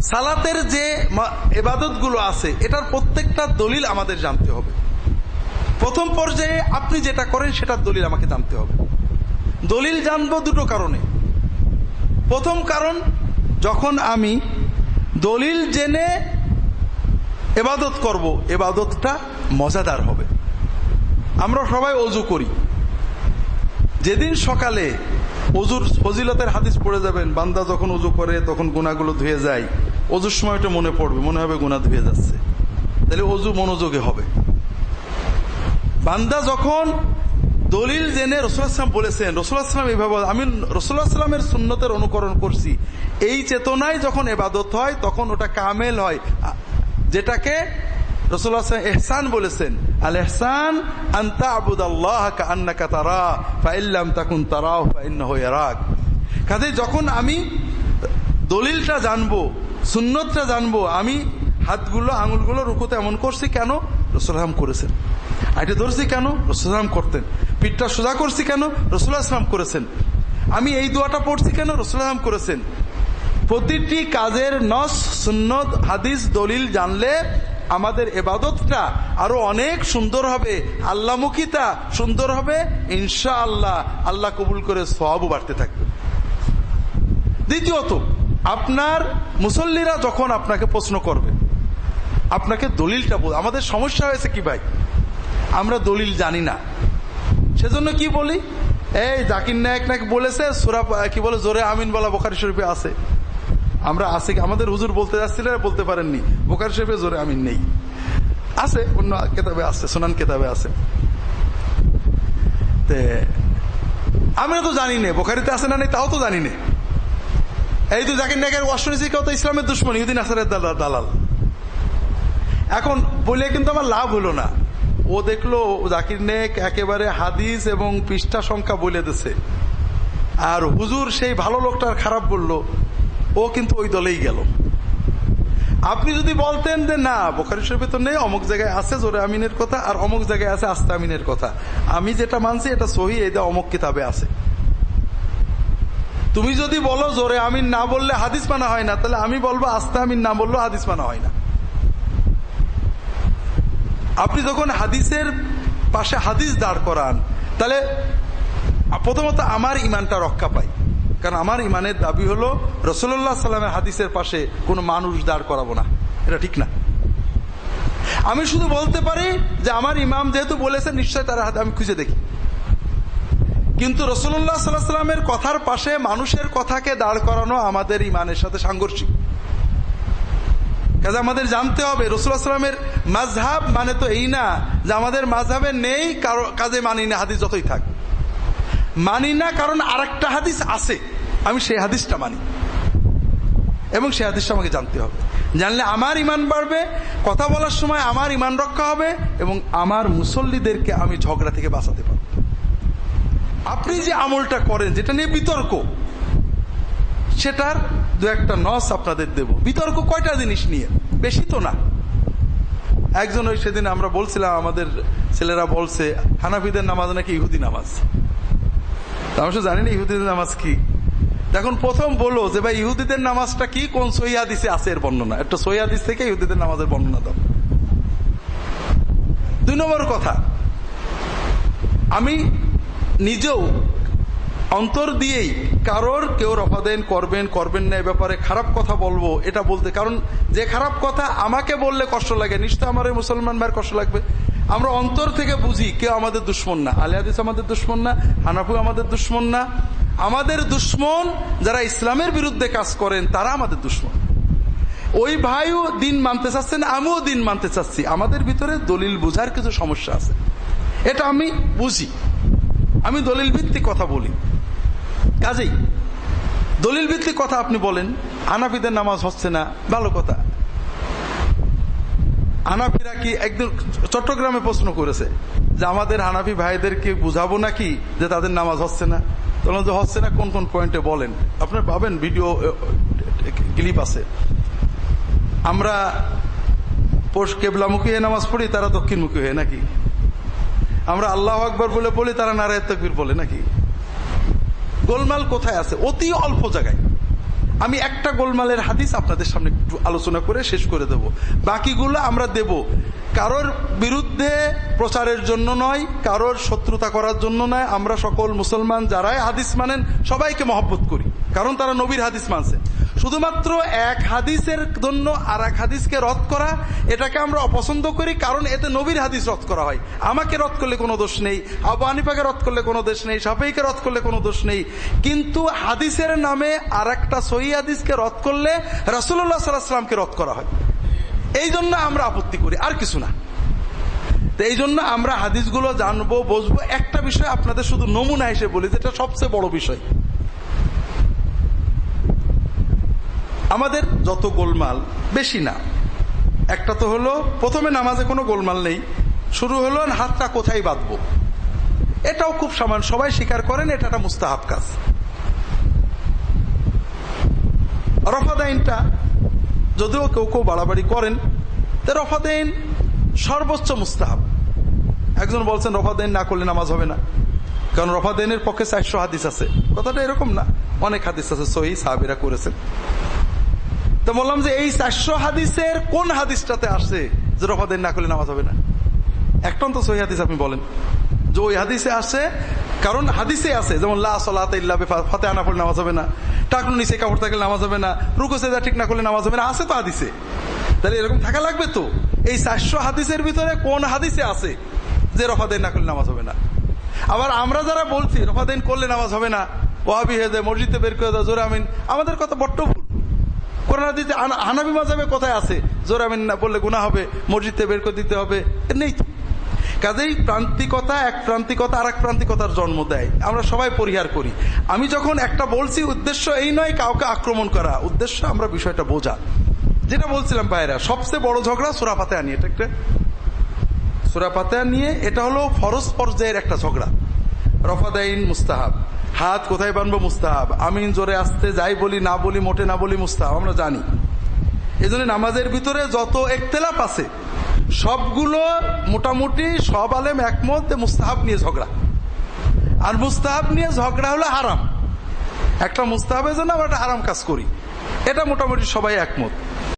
সালাতের যে এবাদতগুলো আছে, এটার প্রত্যেকটা দলিল আমাদের জানতে হবে। প্রথম পর্যায়ে আপনি যেটা করেন, সেটার দলিল আমাকে জানতে হবে। দলিল জানব দুটো কারণে। প্রথম কারণ, যখন আমি দলিল জেনে এবাদত করব এবাদতটা মজাদার হবে। আমরা সবাই অজু করি। যেদিন সকালে অজুর ফজিলতের হাদিস পড়ে যাবেন, বান্দা যখন অজু করে, তখন গুণাগুলো ধুয়ে যায়। অজুর সময় ওটা মনে পড়বে, মনে হবে গুণা ধুয়ে যাচ্ছে। তাহলে অজু মনোযোগে হবে। বান্দা যখন দলিল জেনে রসুলাম বলেছেন রসুলাম এইভাবে আমি রসুল্লাহামের সুন্নতের অনুকরণ করছি। এই চেতনায় যখন এবাদত হয়, তখন ওটা কামেল হয়। যেটাকে রসুল্লাহ এহসান বলেছেন, আল এহসান আন্তা আবুদ আল্লাহ আন্নাকা তারা ফাইল্লাম তাকুন তারাও ফাইন্নাহ ইয়ারাক। কাজে যখন আমি দলিলটা জানব সুন্নতটা জানব আমি, হাতগুলো, আঙুলগুলো রুকুতে এমন করছি কেন? রসুলাম করেছেন। আইটা ধরছি কেন? রসুলাম করতেন। পিঠটা সোজা করছি কেন? রসুল্লাহ আসলাম করেছেন। আমি এই দোয়াটা পড়ছি কেন? রসুলাম করেছেন। প্রতিটি কাজের নস, সুন্নত, হাদিস, দলিল জানলে আমাদের এবাদতটা আরও অনেক সুন্দর হবে আল্লাহমুখিতা সুন্দর হবে ইনশা আল্লাহ আল্লাহ কবুল করে সবও বাড়তে থাকবে। দ্বিতীয়ত আপনার মুসল্লিরা যখন আপনাকে প্রশ্ন করবে, আপনাকে দলিলটা বল, আমাদের সমস্যা হয়েছে কি ভাই? আমরা দলিল জানি না। সেজন্য কি বলি? এই জাকির নায়ক নাকি বলেছে, সুরা, কি বলে, জোরে আমিন বলা বোখারি শরীফে আছে। আমরা আছে আমাদের হুজুর বলতে যাচ্ছিলেন বলতে পারেননি। বোকার শরীফে জোরে আমিন নেই। আছে, অন্য কেতাবে আছে, সোনান কেতাবে আছে। আমরা তো জানি না, বোখারিতে আছে না নেই, তাও তো জানি না। এই তো জাকির নায়কের ওয়াশনিসি কেউ তো ইসলামের দুশ্মন ইউদিন আসারের দালাল এখন বলে কিন্তু আমার লাভ হলো না। ও দেখল জাকির নেক একেবারে হাদিস এবং পৃষ্ঠা সংখ্যা বলে দিছে। আর হুজুর সেই ভালো লোকটার খারাপ বলল। ও কিন্তু ওই দলেই গেল। আপনি যদি বলতেন যে না, বোখারি শরীফে তো নেই, অমুক জায়গায় আছে জোরে আমিনের কথা, আর অমুক জায়গায় আছে আস্তে আমিনের কথা। আমি যেটা মানছি এটা সহি অমুক কিতাবে আছে। তুমি যদি বলো জোরে আমিন না বললে হাদিস মানা হয় না, তাহলে আমি বলব আস্তে আমিন না বললেও হাদিস মানা হয় না। আপনি যখন হাদিসের পাশে হাদিস দাঁড় করান, তাহলে প্রথমত আমার ইমানটা রক্ষা পাই। কারণ আমার ইমানের দাবি হলো রসুল্লাহ সাল্লামের হাদিসের পাশে কোনো মানুষ দাঁড় করাবো না। এটা ঠিক না। আমি শুধু বলতে পারি যে আমার ইমাম যেহেতু বলেছে নিশ্চয় তার হাতে আমি খুঁজে দেখি। কিন্তু রসুল্লাহ সাল্লাহ সাল্লামের কথার পাশে মানুষের কথাকে দাঁড় করানো আমাদের ইমানের সাথে সাংঘর্ষিক। কাজে আমাদের জানতে হবে, রসুল্লাহ সাল্লামের মাঝহাব মানে তো এই না যে আমাদের মাঝহাবে নেই, কারও কাজে মানি না, হাদিস যতই থাক। মানি না কারণ আরেকটা হাদিস আছে, আমি সেই হাদিসটা মানি। এবং সেই হাদিসটা আমাকে জানতে হবে। জানলে আমার ইমান বাড়বে, কথা বলার সময় আমার ইমান রক্ষা হবে এবং আমার মুসল্লিদেরকে আমি ঝগড়া থেকে বাঁচাতে পারব। আপনি যে আমলটা করেন, যেটা নিয়ে বিতর্ক, সেটার দু একটা নস আপনাদের দেব। বিতর্ক কয়টা জিনিস নিয়ে? বেশি তো না। একজন ওই সেদিন আমরা বলছিলাম, আমাদের ছেলেরা বলছে, হানাফিদের নামাজ নাকি ইহুদি নামাজ? আমি জানি না ইহুদিদের নামাজ কি। এখন প্রথম বলো যে, ভাই, ইহুদিদের নামাজটা কি? কোন সহিদিসে আছে এর বর্ণনা? একটা সহিদিস থেকে ইহুদিদের নামাজের বর্ণনা দাও। দুই নম্বর কথা। আমি নিজেও অন্তর দিয়েই কারোর কেউ রফাদেন করবেন করবেন না, এ ব্যাপারে খারাপ কথা বলব, এটা বলতে। কারণ যে খারাপ কথা আমাকে বললে কষ্ট লাগে, নিশ্চয় আমার ওই মুসলমান ভাইয়ের কষ্ট লাগবে। আমরা অন্তর থেকে বুঝি কেউ আমাদের দুশ্মন না। আলিয়াদিস আমাদের দুশ্মন না, হানাফু আমাদের দুশ্মন না। আমাদের দুশ্মন যারা ইসলামের বিরুদ্ধে কাজ করেন, তারা আমাদের দুশ্মন। ওই ভাইও দিন মানতে চাচ্ছেন আমিও দিন মানতে চাচ্ছি। আমাদের ভিতরে দলিল বুঝার কিছু সমস্যা আছে। এটা আমি বুঝি। আমি দলিল ভিত্তিক কথা বলি। কাজেই দলিল ভিত্তিক কথা আপনি বলেন হানাফিদের নামাজ হচ্ছে না, ভালো কথা। হানাফিরা কি একদিন চট্টগ্রামে প্রশ্ন করেছে যে আমাদের হানাফি ভাইদেরকে বুঝাবো নাকি যে তাদের নামাজ হচ্ছে না? তখন যে হচ্ছে না, কোন কোন পয়েন্টে বলেন? আপনার পাবেন ভিডিও ক্লিপ আছে। আমরা পোষ কেবলামুখী হয়ে নামাজ পড়ি, তারা দক্ষিণমুখী হয়ে, নাকি? আমরা আল্লাহ আকবর বলে বলি, তারা নারায় তকবির বলে, নাকি? গোলমাল কোথায় আছে? অতি অল্প জায়গায়। আমি একটা গোলমালের হাদিস আপনাদের সামনে একটু আলোচনা করে শেষ করে দেব। বাকিগুলো আমরা দেব। কারোর বিরুদ্ধে প্রচারের জন্য নয়, কারোর শত্রুতা করার জন্য নয়। আমরা সকল মুসলমান যারাই হাদিস মানেন, সবাইকে মহব্বত করি। কারণ তারা নবীর হাদিস মানছে। শুধুমাত্র এক হাদিসের জন্য আর এক হাদিসকে রদ করা, এটাকে আমরা অপছন্দ করি কারণ এতে নবীর হাদিস রদ করা হয়। আমাকে রদ করলে কোনো দোষ নেই, আবু রদ করলে কোনো দোষ নেই সাফাইকে রদ করলে কোনো দোষ নেই। কিন্তু হাদিসের নামে আর একটা সহি হাদিসকে রদ করলে রাসুল্লাহ সাল্লাহামকে রদ করা হয়। এই জন্য আমরা আপত্তি করি, আর কিছু না। এই জন্য আমরা হাদিসগুলো জানব, বুঝব। একটা বিষয় আপনাদের শুধু নমুনা হিসেবে বলি, যেটা সবচেয়ে বড় বিষয়। আমাদের যত গোলমাল, বেশি না। একটা তো হলো, প্রথমে নামাজে কোনো গোলমাল নেই, শুরু হলো, হাতটা কোথায় বাঁধবো? এটাও খুব সামান্য, সবাই স্বীকার করেন, এটা একটা মুস্তাহাব কাজ। রফাদাইনটা, যদিও কেউ কেউ বাড়াবাড়ি করেন, তো রফাদাইন সর্বোচ্চ মুস্তাহাব। একজন বলছেন, রফাদাইন না করলে নামাজ হবে না। কারণ রফাদাইনের পক্ষে চারশো হাদিস আছে। কথাটা এরকম না। অনেক হাদিস আছে, সহি সাহাবিরা করেছেন। তো বললাম যে এই চারশো হাদিসের কোন হাদিসটাতে আসে যে রফাদাইন না করলে নামাজ হবে না? একটা তো সহি হাদিস আপনি বলেন। যে ওই হাদিসে আসে, কারণ হাদিসে আছে, যেমন লা সলাত আনা পড়লে নামাজ হবে না। টাকনু নিচে কাপড় থাকলে নামাজ হবে না। রুকো সেদা ঠিক না করলে নামাজ হবে না। আছে তো হাদিসে। তাহলে এরকম থাকা লাগবে তো? এই চারশো হাদিসের ভিতরে কোন হাদিসে আছে যে রফাদাইন না করলে নামাজ হবে না? আবার আমরা যারা বলছি, রফাদাইন করলে নামাজ হবে না, ওয়াবি হয়ে মসজিদে বের করে দেয় জোরে আমিন। আমাদের কথা ভুল। কোরআন দিতে হানাবি মাজাবে কোথায় আছে? জোর আমিন না, বললে গুণা হবে, মসজিদে বের করে দিতে হবে। নেই কাজেই প্রান্তিকতা এক প্রান্তিকতা আর এক প্রান্তিকতার জন্ম দেয়। আমরা সবাই পরিহার করি। আমি যখন একটা বলছি, উদ্দেশ্য এই নয় কাউকে আক্রমণ করা। উদ্দেশ্য আমরা বিষয়টা বোঝা। যেটা বলছিলাম ভাইরা সবচেয়ে বড় ঝগড়া সুরাপাতে আনি এটা একটা সুরাপাতে নিয়ে, এটা হলো ফরজ পর্যায়ের একটা ঝগড়া। রফাদাইন মুস্তাহাব। হাত কোথায় বানবো মুস্তাহাব? আমিন জোরে আসতে যাই বলি, না বলি, মোটে না বলি মুস্তাহাব, আমরা জানি। এই নামাজের ভিতরে যত একতেলাপ আছে, সবগুলো মোটামুটি সব আলেম একমত মুস্তাহাব নিয়ে ঝগড়া। আর মুস্তাহাব নিয়ে ঝগড়া হলো হারাম। একটা মুস্তাহাবের জন্য আমরা একটা হারাম কাজ করি। এটা মোটামুটি সবাই একমত।